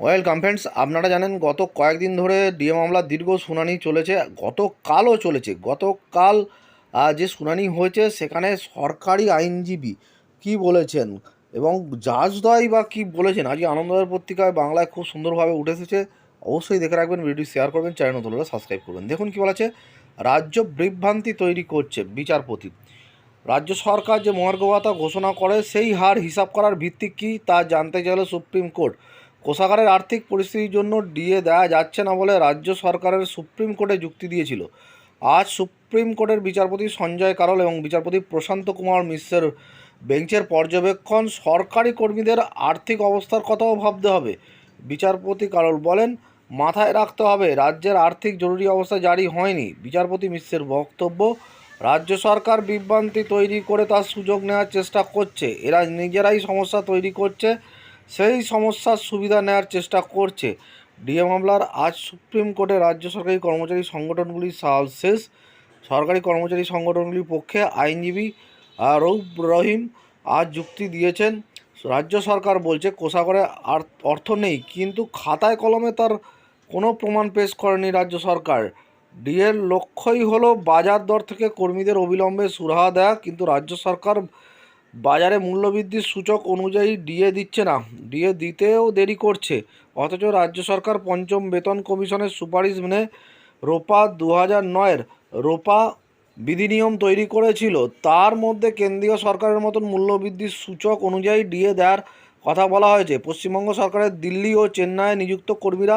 Welcome friends আপনারা জানেন গত কয়েকদিন ধরে ডিএ মামলার দীর্ঘ শুনানি চলেছে, গতকালও চলেছে। গতকাল যে শুনানি হয়েছে সেখানে সরকারি আইনজীবী কি বলেছেন এবং জাজদয় বা কি বলেছেন, আজকে আনন্দবাজার পত্রিকায় বাংলায় খুব সুন্দরভাবে উঠে এসেছে, অবশ্যই দেখে রাখবেন ভিডিও শেয়ার করবেন চ্যানেল নতুন সাবস্ক্রাইব করবেন। দেখুন কি বলেছে, রাজ্য বিভ্রান্তি তৈরি করছে বিচারপতি। রাজ্য সরকার যে মহার্ঘ ভাতা ঘোষণা করে, সেই হার হিসাব করার ভিত্তি কী তা জানতে চাইল সুপ্রিম কোর্ট কোষাগারের আর্থিক পরিস্থিতির জন্য ডিএ দেওয়া যাচ্ছে না বলে রাজ্য সরকারের সুপ্রিম কোর্টে যুক্তি দিয়েছিল। আজ সুপ্রিম কোর্টের বিচারপতি সঞ্জয় কারল এবং বিচারপতি প্রশান্ত কুমার মিশ্রের বেঞ্চের পর্যবেক্ষণ সরকারি কর্মীদের আর্থিক অবস্থার কথাও ভাবতে হবে। বিচারপতি কারল বলেন, মাথায় রাখতে হবে, রাজ্যের আর্থিক জরুরি অবস্থা জারি হয়নি। বিচারপতি মিশ্রের বক্তব্য, রাজ্য সরকার বিভ্রান্তি তৈরি করে তার সুযোগ নেওয়ার চেষ্টা করছে, এরা নিজেরাই সমস্যা তৈরি করছে সেই সমস্যার সুবিধা নেওয়ার চেষ্টা করছে। ডিএ মামলার আজ সুপ্রিম কোর্টে রাজ্য সরকারি কর্মচারী সংগঠনগুলি সাল শেষ। সরকারি কর্মচারী সংগঠনগুলির পক্ষে আইনজীবী রৌফ রহিম আজ যুক্তি দিয়েছেন। রাজ্য সরকার বলছে, কোষাগরে আর- অর্থ নেই, কিন্তু খাতায় কলমে তার কোনো প্রমাণ পেশ করেনি রাজ্য সরকার। ডিএর লক্ষ্যই হলো বাজার দর থেকে কর্মীদের অবিলম্বে সুরাহা দেয়া, কিন্তু রাজ্য সরকার বাজারে মূল্যবৃদ্ধির সূচক অনুযায়ী ডিএ দিচ্ছে না। ডিএ দিতেও দেরি করছে। অথচ রাজ্য সরকার পঞ্চম বেতন কমিশনের সুপারিশ মেনে রোপা দু হাজার নয়ের রোপা বিধিনিয়ম তৈরি করেছিল। তার মধ্যে কেন্দ্রীয় সরকারের মতন মূল্যবৃদ্ধির সূচক অনুযায়ী ডিএ দেওয়ার কথা বলা হয়েছে। পশ্চিমবঙ্গ সরকারের দিল্লি ও চেন্নাইয়ে নিযুক্ত কর্মীরা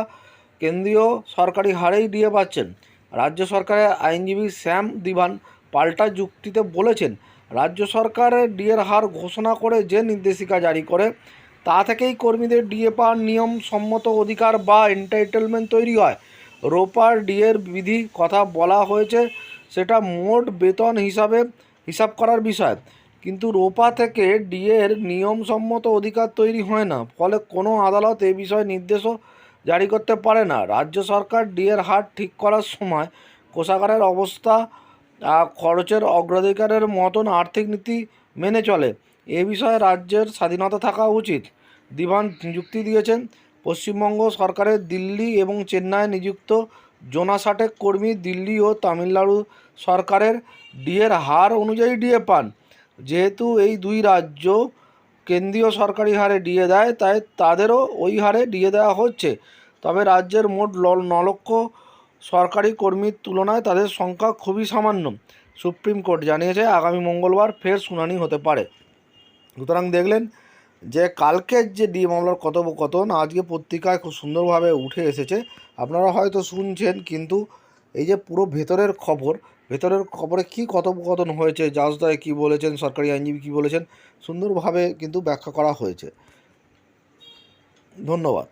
কেন্দ্রীয় সরকারি হারেই ডিএ পাচ্ছেন। রাজ্য সরকারের আইনজীবী শ্যাম দিবান পাল্টা যুক্তিতে বলেছেন রাজ্য সরকারের ডিএর হার ঘোষণা করে যে নির্দেশিকা জারি করে, তা থেকেই কর্মীদের ডিএ পাওয়ার নিয়ম সম্মত অধিকার বা এন্টাইটেলমেন্ট তৈরি হয়। রোপার ডিএর বিধি কথা বলা হয়েছে, সেটা মোট বেতন হিসাবে হিসাব করার বিষয়। কিন্তু রোপা থেকে ডিএর নিয়মসম্মত অধিকার তৈরি হয় না, ফলে কোনো আদালত এ বিষয়ে নির্দেশও জারি করতে পারে না। রাজ্য সরকার ডিএর হার ঠিক করার সময় কোষাগারের অবস্থা খরচের অগ্রাধিকারের মতন আর্থিক নীতি মেনে চলে। এ বিষয়ে রাজ্যের স্বাধীনতা থাকা উচিত। দিবান যুক্তি দিয়েছেন, পশ্চিমবঙ্গ সরকারের দিল্লি এবং চেন্নাই নিযুক্ত জোনাসাটেক কর্মী দিল্লি ও তামিলনাড়ু সরকারের ডিএর হার অনুযায়ী ডিএ পান। যেহেতু এই দুই রাজ্য কেন্দ্রীয় সরকারি হারে ডিএ দেয়, তাই তাদেরও ওই হারে ডিএ দেওয়া হচ্ছে। তবে রাজ্যের মোট ন লক্ষ সরকারি কর্মীর তুলনায় তাদের সংখ্যা খুবই সামান্য। সুপ্রিম কোর্ট জানিয়েছে আগামী মঙ্গলবার ফের শুনানি হতে পারে। সুতরাং দেখলেন যে কালকের যে ডি মামলার কথোপকথন আজকে পত্রিকায় খুব সুন্দরভাবে উঠে এসেছে। আপনারা হয়তো শুনছেন, কিন্তু এই যে পুরো ভেতরের খবর, ভেতরের খবরে কী কথোপকথন হয়েছে, জাজদায় কী বলেছেন, সরকারি আইনজীবী কী বলেছেন, সুন্দরভাবে কিন্তু ব্যাখ্যা করা হয়েছে। ধন্যবাদ।